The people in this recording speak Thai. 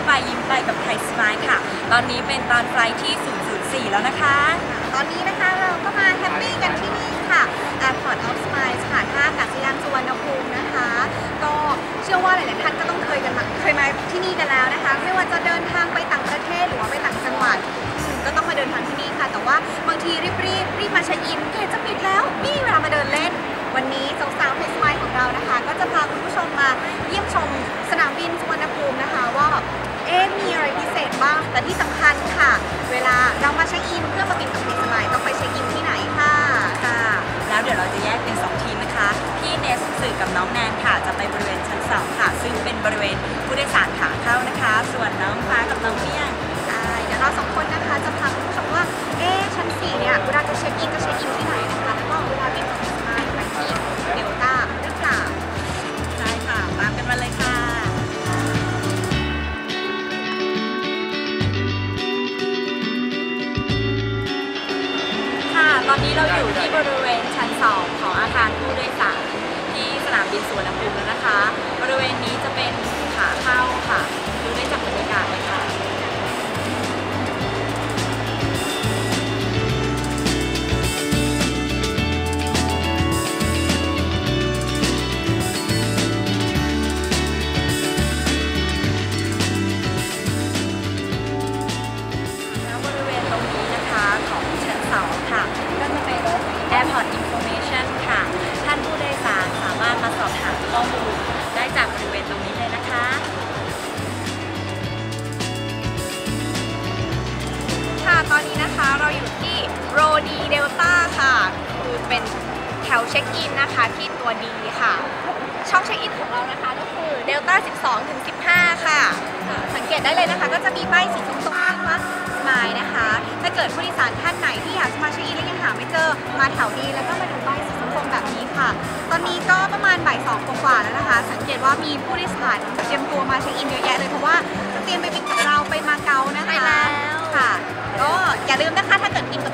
ยวไปยิ้มไปกับไทยสมายค่ะ ตอนนี้เป็นตอนไฟล์ที่ 004 แล้วนะคะ ตอนนี้นะคะเราก็มาแฮปปี้กันที่นี่ค่ะ Airport of Smiles ค่ะท่าอากาศยานสุวรรณภูมินะคะ ก็เชื่อว่าหลาย ๆ ท่านก็ต้องเคยกันมาเคยมาที่นี่กันแล้วนะคะ ไม่ว่าจะเดินทางไปต่างประเทศหรือว่าไปต่างจังหวัด และที่สำคัญค่ะ เวลาเรามาเช็คอินเพื่อมากินกับเพจสมัยต้องไปเช็คอินที่ไหนค่ะค่ะ แล้วเดี๋ยวเราจะแยกเป็น 2 ทีมนะคะ พี่เนสสื่อกับน้องแนนค่ะ จะไปบริเวณชั้น2ค่ะ ซึ่งเป็นบริเวณผู้โดยสารขาเข้านะคะ ตอนนี้เราอยู่ที่บริเวณชั้น2ของอาคารผู้โดยสารที่สนามบินสุวรรณภูมิแล้วนะคะ นนี้นะคะเราอยู่ที่โรดีเดลต้าค่ะ คือเป็นแถวเช็คอินนะคะที่ตัวดีค่ะ ช่องเช็คอินของเรานะคะก็คือเดลต้า 12 ถึง 15 ค่ะ สังเกตได้เลยนะคะ ก็จะมีป้ายสีส้มๆข้างว่าสมายนะคะ ถ้าเกิดผู้โดยสารท่านไหนที่อยากจะมาเช็คอินแล้วยังหาไม่เจอมาแถวนี้แล้วก็มาดูป้ายสีส้มๆแบบนี้ค่ะ ตอนนี้ก็ประมาณบ่ายสองกว่าๆแล้วนะคะ สังเกตว่ามีผู้โดยสารเตรียมตัวมาเช็คอินเยอะแยะเลยเพราะว่าจะเตรียมไปบินกับเราไปมาเก๊านะคะไปแล้วค่ะก็ อย่าลืมนะคะ ถ้าเกิดกินกับ